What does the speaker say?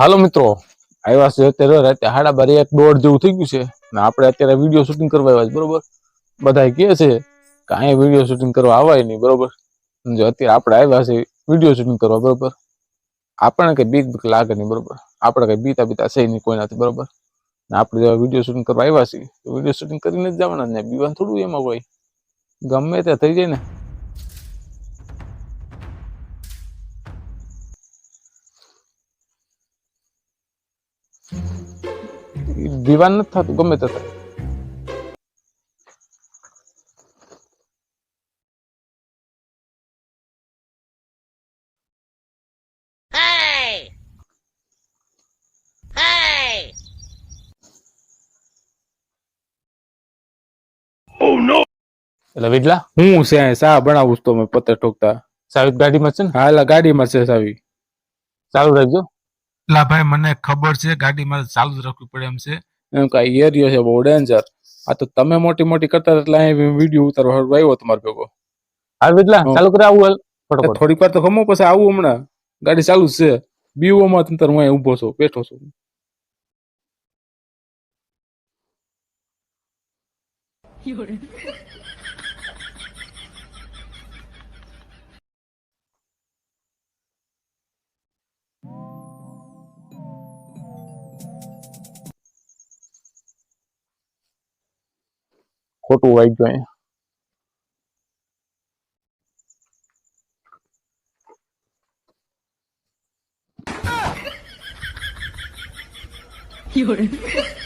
હાલો મિત્રો. આવ્યા છે અત્યારે રાતે હાડા બારી એક દોઢ જેવું થઈ ગયું છે. ને આપણે અત્યારે વીડિયો શૂટિંગ કરવા આવ્યા છે, બરોબર? બધા કહે છે કે અહીંયા વીડિયો શૂટિંગ કરવા આવાય નહીં, બરોબર? જો અત્યારે આપણે આવ્યા છે વીડિયો શૂટિંગ કરવા, બરોબર? આપણને કઈ બીક બીક લાગે નહીં, બરોબર? આપણે કઈ બીતા બીતા છે નહીં કોઈનાથી, બરોબર? ને આપણે જેવા વીડિયો શૂટિંગ કરવા આવ્યા છીએ, તો વીડિયો શૂટિંગ કરીને જ જવાના ને, બીવાનું થોડું એમાં હોય. ગમે તે થઈ જાય ને. દીવાન નથી થતું ગમે તે થાય. એટલે વિડલા? હું છે સા બનાવું તો મેં પત્ર ઠોકતા. સાવિત ગાડીમાં છે ને? હા એટલે ગાડીમાં છે સાવી. ચાલુ રાખજો. લા ભાઈ મને ખબર છે ગાડી મારે ચાલુ જ રાખવી પડે એમ છે. એમ કાંઈ એરિયો છે બહુ ડેન્જર આ તો તમે મોટી મોટી કરતા એટલે અહીં વીડિયો ઉતારવા આવ્યો તમારે ભેગો. હાલ વિદલા ચાલુ કરે આવું હાલ થોડીક વાર તો ખમો પછી આવું હમણાં. ગાડી ચાલુ જ છે. બીઓમાં તંતર હું અહીં ઊભો છું બેઠો છું. ખોટું વાઈ અહીંયા અહીંયા